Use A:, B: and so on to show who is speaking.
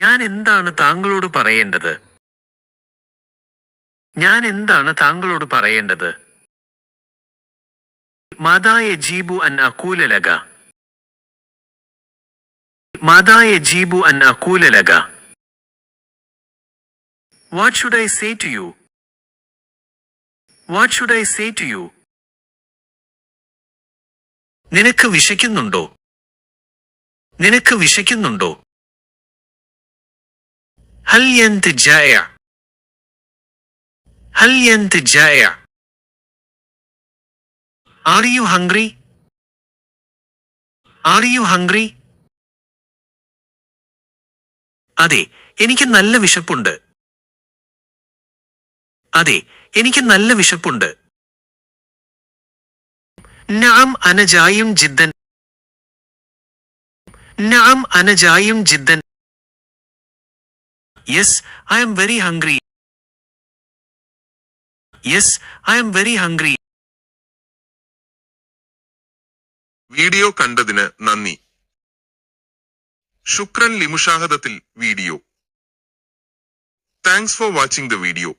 A: ഞാൻ എന്താണ് താങ്കളോട് പറയേണ്ടത്? ഞാൻ എന്താണ് താങ്കളോട് പറയേണ്ടത്? മാതായ ജീബു അൻ അക്കൂലലക മാതായ ജീബു അൻ അക്കൂലലക what should I say to you what should I say to you നിനക്ക് വിശക്കുന്നുണ്ടോ? നിനക്ക് വിശയ്ക്കുന്നുണ്ടോ هل أنت جائع؟ هل أنت جائع؟ Are you hungry? Are you hungry? അതെ എനിക്ക് നല്ല വിശപ്പുണ്ട് അതെ എനിക്ക് നല്ല വിശപ്പുണ്ട് നഅം അന ജായും ജിദ്ദൻ നഅം അന ജായും ജിദ്ദൻ yes I am very hungry yes I am very hungry
B: video കണ്ടതിന് നന്ദി. ശുക്രൻ ലിമുഷാഹദത്തിൽ video. Thanks for watching the video